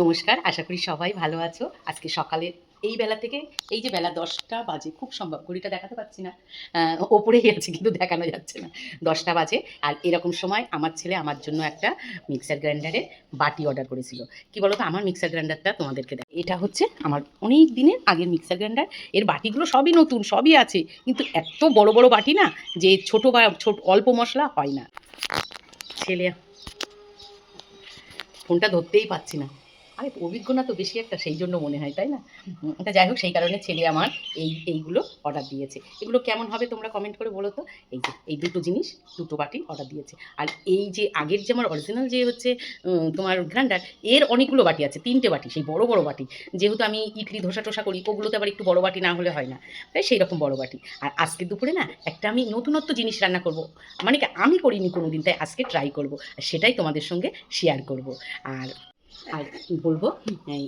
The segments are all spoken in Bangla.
নমস্কার, আশা করি সবাই ভালো আছো। আজকে সকালে এই বেলা থেকে, এই যে বেলা দশটা বাজে, খুব সম্ভব, ঘড়িটা দেখাতে পারছি না। ওপরেই আছে, কিন্তু দেখানো যাচ্ছে না। দশটা বাজে, আর এরকম সময় আমার ছেলে আমার জন্য একটা মিক্সার গ্রাইন্ডারের বাটি অর্ডার করেছিল। কি বলতো, আমার মিক্সার গ্রাইন্ডারটা তোমাদেরকে দেখ এটা হচ্ছে আমার অনেক দিনের আগের মিক্সার গ্রাইন্ডার এর বাটিগুলো সবই নতুন, সবই আছে, কিন্তু এত বড় বড় বাটি না, যে ছোট বা ছোট, অল্প মশলা হয় না। ছেলে, ফোনটা ধরতেই পাচ্ছি না। আরে অভিজ্ঞ না তো বেশি একটা, সেই জন্য মনে হয়, তাই না? তা যাই হোক, সেই কারণে ছেলে আমার এই, এইগুলো অর্ডার দিয়েছে। এগুলো কেমন হবে তোমরা কমেন্ট করে বলো তো? এই যে, এই দুটো জিনিস, দুটো বাটি অর্ডার দিয়েছে। আর এই যে, আগের যে আমার অরিজিনাল যে হচ্ছে তোমার গ্রাইন্ডার এর অনেকগুলো বাটি আছে, তিনটে বাটি, সেই বড় বড় বাটি। যেহেতু আমি ইডলি, ধোসা, টোসা করি, ওগুলোতে আবার একটু বড় বাটি না হলে হয় না। তাই সেই রকম বড় বাটি। আর আজকে দুপুরে না, একটা আমি নতুনত্ব জিনিস রান্না করব। মানে কি, আমি করিনি কোনো দিন তাই আজকে ট্রাই করব। আর সেটাই তোমাদের সঙ্গে শেয়ার করব। আর আর বলব?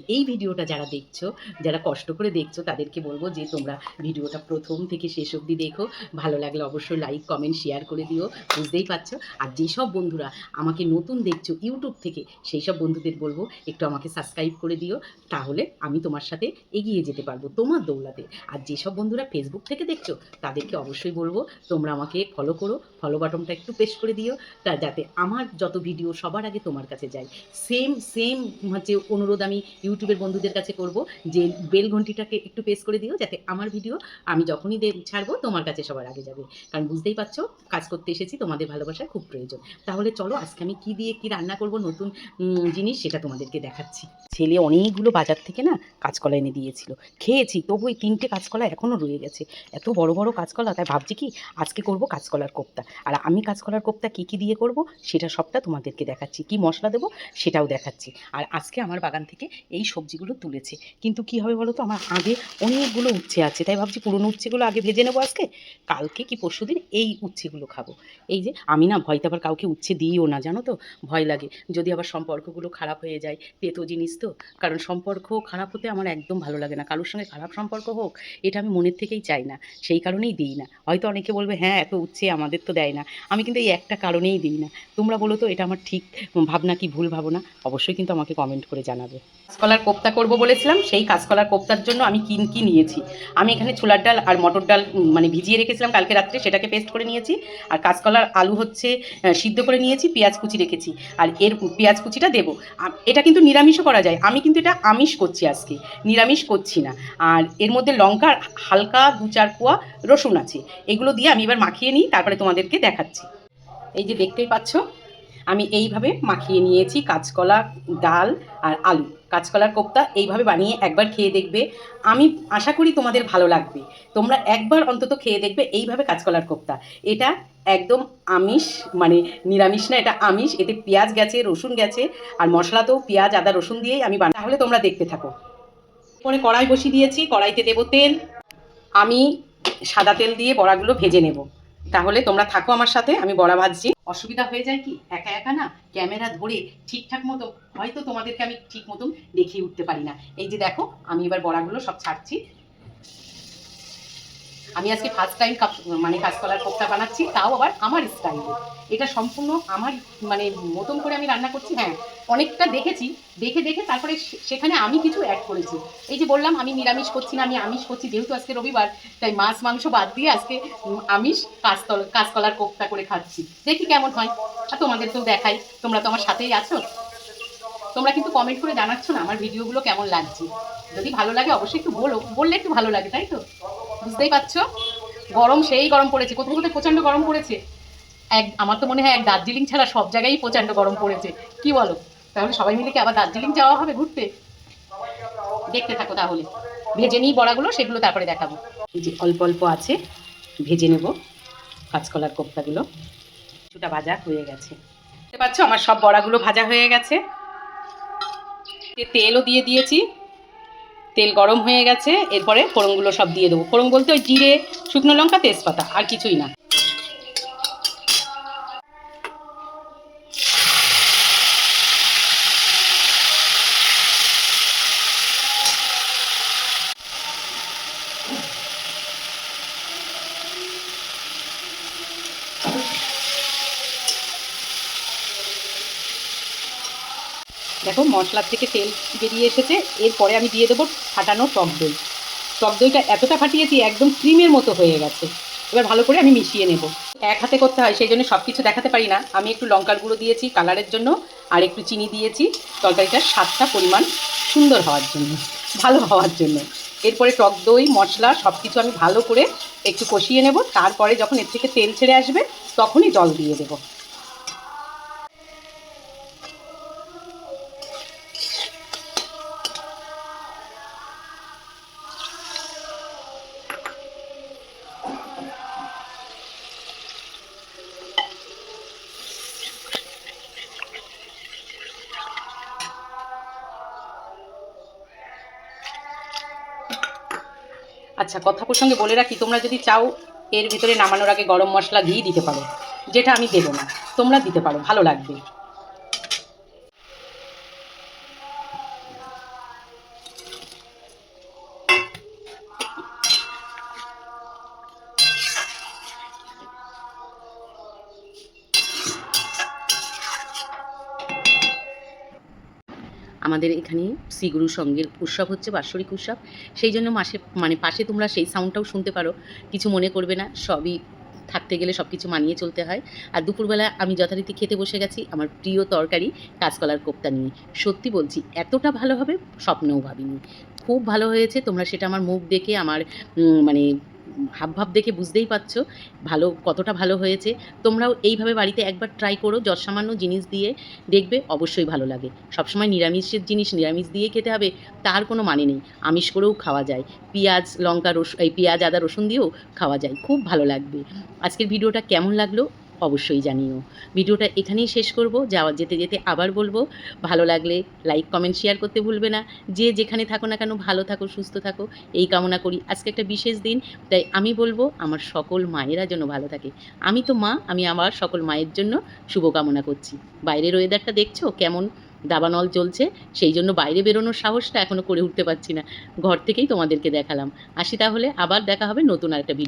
এই- ভিডিওটা যারা দেখছ, যারা কষ্ট করে দেখছ, তাদেরকে বলব যে তোমরা ভিডিওটা প্রথম থেকে শেষ অবধি দেখো। ভালো লাগলে অবশ্যই লাইক কমেন্ট শেয়ার করে দিও। বুঝতেই পারছ? আর যেসব বন্ধুরা আমাকে নতুন দেখছ ইউটিউব থেকে সেই সব বন্ধুদের বলব, একটু আমাকে সাবস্ক্রাইব করে দিও। তাহলে আমি তোমার সাথে এগিয়ে যেতে পারব, তোমার দৌলাতে। আর যেসব বন্ধুরা ফেসবুক থেকে দেখছ, তাদেরকে অবশ্যই বলব, তোমরা আমাকে ফলো করো ফলো বাটনটা একটু প্রেস করে দিও। তা যাতে আমার যত ভিডিও সবার আগে তোমার কাছে যায়। সেম সেম হচ্ছে অনুরোধ আমি ইউটিউবের বন্ধুদের কাছে করব যে বেল ঘন্টিটাকে একটু প্রেস করে দিও, যাতে আমার ভিডিও আমি যখনই ছাড়বো তোমার কাছে সবার আগে যাবে। কারণ বুঝতেই পারছ, কাজ করতে এসেছি, তোমাদের ভালোবাসার খুব প্রয়োজন। তাহলে চলো, আজকে আমি কি দিয়ে কি রান্না করব, নতুন জিনিস সেটা তোমাদেরকে দেখাচ্ছি। ছেলে অনেকগুলো বাজার থেকে না কাঁচকলা এনে দিয়েছিল। খেয়েছি, তবু ওই তিনটে কাঁচকলা এখনও রয়ে গেছে। এত বড় বড় কাঁচকলা, তাই ভাবছি কি আজকে করব কাঁচকলার কোপ্তা। আর আমি কাঁচকলার কোপ্তা কী কী দিয়ে করব, সেটা সবটা তোমাদেরকে দেখাচ্ছি। কি মশলা দেবো, সেটাও দেখাচ্ছি। আর আজকে আমার বাগান থেকে এই সবজিগুলো তুলেছে। কিন্তু কি হবে বলো তো আমার আগে অনেকগুলো উচ্ছে আছে। তাই ভাবছি পুরনো উচ্ছেগুলো আগে ভেজে নেব আজকে। কালকে কি পরশুদিন এই উচ্ছেগুলো খাব। এই যে আমি না ভয়তে আবার কাউকে উচ্ছে দিইও না, জানো তো? ভয় লাগে। যদি আবার সম্পর্কগুলো খারাপ হয়ে যায়, তেতো জিনিস তো। কারণ সম্পর্ক খারাপ হতে আমার একদম ভালো লাগে না। কারোর সঙ্গে খারাপ সম্পর্ক হোক, এটা আমি মনের থেকেই চাই না। সেই কারণেই দিই না। হয়তো অনেকে বলবে হ্যাঁ এত উচ্ছে আমাদের তো দেয় না। আমি কিন্তু এই একটা কারণেই দিই না। তোমরা বলো তো, এটা আমার ঠিক ভাবনা কি ভুল ভাবনা? অবশ্যই কিন্তু আমাকে কমেন্ট করে জানাবে। কাঁচকলার কোপ্তা করব বলেছিলাম, সেই কাঁচকলার কোপ্তার জন্য আমি কিন কি নিয়েছি? আমি এখানে ছোলার ডাল আর মটর ডাল মানে ভিজিয়ে রেখেছিলাম কালকে রাত্রে, সেটাকে পেস্ট করে নিয়েছি। আর কাঁচকলার আলু হচ্ছে সিদ্ধ করে নিয়েছি, পেঁয়াজ কুচি রেখেছি। আর এর পেঁয়াজ কুচিটা দেবো। এটা কিন্তু নিরামিষও করা যায়। আমি কিন্তু এটা আমিষ করছি আজকে। নিরামিষ করছি না। আর এর মধ্যে লঙ্কার হালকা দু চার কোয়া রসুন আছে। এগুলো দিয়ে আমি এবার মাখিয়ে নিই, তারপরে তোমাদেরকে দেখাচ্ছি। এই যে দেখতেই পাচ্ছ আমি এইভাবে মাখিয়ে নিয়েছি কাঁচকলা, ডাল আর আলু। কাঁচকলার কোপ্তা এইভাবে বানিয়ে একবার খেয়ে দেখবে। আমি আশা করি তোমাদের ভালো লাগবে। তোমরা একবার অন্তত খেয়ে দেখবে এইভাবে কাঁচকলার কোপ্তা। এটা একদম আমিষ মানে নিরামিষ না, এটা আমিষ। এতে পেঁয়াজ গেছে, রসুন গেছে, আর মশলাতেও পেঁয়াজ, আদা, রসুন দিয়েই আমি বানাই। তাহলে তোমরা দেখতে থাকো। পরে কড়াই বসিয়ে দিয়েছি, কড়াইতে দেবো তেল। আমি সাদা তেল দিয়ে বড়াগুলো ভেজে নেব। তাহলে তোমরা থাকো আমার সাথে, আমি বড়া ভাজছি। অসুবিধা হয়ে যায় কি? একা একা না? ক্যামেরা ধরে ঠিকঠাক মতো, হয়তো তোমাদেরকে আমি ঠিক মতন দেখিয়ে উঠতে পারি না। এই যে দেখো, আমি এবার বড়াগুলো সব ছাড়ছি। আমি আজকে ফার্স্ট টাইম মানে কাঁচকলার কোপ্তা বানাচ্ছি, তাও আবার আমার স্টাইলে এটা সম্পূর্ণ আমার মানে মতন করে আমি রান্না করছি হ্যাঁ অনেকটা দেখেছি, দেখে দেখে তারপরে সেখানে আমি কিছু অ্যাড করেছি। এই যে বললাম, আমি নিরামিষ করছি না, আমি আমিষ করছি, যেহেতু আজকে রবিবার, তাই মাছ, মাংস বাদ দিয়ে আজকে আমিষ, কাঁচতল, কাঁচকলার কোপ্তা করে খাচ্ছি। দেখি কেমন হয়। আর তোমাদেরকেও দেখাই। তোমরা তো আমার সাথেই আছো। তোমরা কিন্তু কমেন্ট করে জানাচ্ছ না আমার ভিডিওগুলো কেমন লাগছে। যদি ভালো লাগে অবশ্যই একটু বলো। বললে একটু ভালো লাগে, তাই তো? বুঝতেই পারছ? গরম, সেই গরম পড়েছে। কোথাও কোথায় প্রচণ্ড গরম পড়েছে? এক, আমার তো মনে হয় এক দার্জিলিং ছাড়া সব জায়গায় প্রচণ্ড গরম পড়েছে। কি বলো? তাহলে সবাই মিলে কি আবার দার্জিলিং যাওয়া হবে ঘুরতে? দেখতে থাকো তাহলে। ভেজে নিই বড়াগুলো, সেগুলো তারপরে দেখাবো। যে অল্প অল্প আছে, ভেজে নেব কাঁচকলার কোপ্তাগুলো। কিছুটা ভাজা হয়ে গেছে। দেখতে পাচ্ছ? আমার সব বড়াগুলো ভাজা হয়ে গেছে। তেলও দিয়ে দিয়েছি। তেল গরম হয়ে গেছে, এরপরে ফোড়নগুলো সব দিয়ে দেবো। ফোড়ন বলতে ওই জিরে, শুকনো লঙ্কা, তেজপাতা, আর কিছুই না। দেখো, মশলার থেকে তেল বেরিয়ে এসেছে। এরপরে আমি দিয়ে দেবো ফাটানো টক দই। টক দইটা এতটা ফাটিয়েছি, একদম ক্রিমের মতো হয়ে গেছে। এবার ভালো করে আমি মিশিয়ে নেব। এক হাতে করতে হয়, সেই জন্য সব কিছু দেখাতে পারি না। আমি একটু লঙ্কার গুঁড়ো দিয়েছি কালারের জন্য, আর একটু চিনি দিয়েছি। তরকারিটার স্বাদটা পরিমাণ সুন্দর হওয়ার জন্য, ভালো হওয়ার জন্য। এরপরে টক দই, মশলা সব কিছু আমি ভালো করে একটু কষিয়ে নেব। তারপরে যখন এর থেকে তেল ছেড়ে আসবে, তখনই জল দিয়ে দেবো। আচ্ছা কথা প্রসঙ্গে বলে রাখি, তোমরা যদি চাও এর ভিতরে নামানোর আগে গরম মশলা ঘি দিতে পারো, যেটা আমি দেবো না, তোমরা দিতে পারো, ভালো লাগবে। আমাদের এখানে শ্রীগুরু সঙ্গের উৎসব হচ্ছে, বাৎসরিক উৎসব। সেই জন্য মাসে মানে পাশে তোমরা সেই সাউন্ডটাও শুনতে পারো। কিছু মনে করবে না, সবই থাকতে গেলে সব কিছু মানিয়ে চলতে হয়। আর দুপুরবেলা আমি যথারীতি খেতে বসে গেছি, আমার প্রিয় তরকারি কাঁচকলার কোপ্তা নিয়ে। সত্যি বলছি, এতটা ভালো হবে স্বপ্নেও ভাবিনি। খুব ভালো হয়েছে, তোমরা সেটা আমার মুখ দেখে, আমার মানে হাবভাব দেখে বুঝতেই পারছ ভালো, কতটা ভালো হয়েছে। তোমরাও এইভাবে বাড়িতে একবার ট্রাই করো যত সামান্য জিনিস দিয়ে দেখবে অবশ্যই ভালো লাগে। সবসময় নিরামিষের জিনিস নিরামিষ দিয়ে খেতে হবে, তার কোনো মানে নেই। আমিষ করেও খাওয়া যায়। পেঁয়াজ, লঙ্কা, রসুন, এই পেঁয়াজ, আদা, রসুন দিয়েও খাওয়া যায়। খুব ভালো লাগবে। আজকের ভিডিওটা কেমন লাগল? অবশ্যই জানিও। ভিডিওটা এখানেই শেষ করব। যাওয়া, যেতে যেতে আবার বলব, ভালো লাগলে লাইক কমেন্ট শেয়ার করতে ভুলবে না। যে যেখানে থাকো না কেন, ভালো থাকো, সুস্থ থাকো, এই কামনা করি। আজকে একটা বিশেষ দিন, তাই আমি বলব আমার সকল মায়েরা যেন ভালো থাকে। আমি তো মা, আমি আমার সকল মায়ের জন্য শুভকামনা করছি। বাইরের ওয়েদারটা দেখছ? কেমন দাবানল চলছে? সেই জন্য বাইরে বেরোনোর সাহসটা এখনও করে উঠতে পারছি না। ঘর থেকেই তোমাদেরকে দেখালাম। আসি তাহলে, আবার দেখা হবে নতুন আরেকটা ভিডিও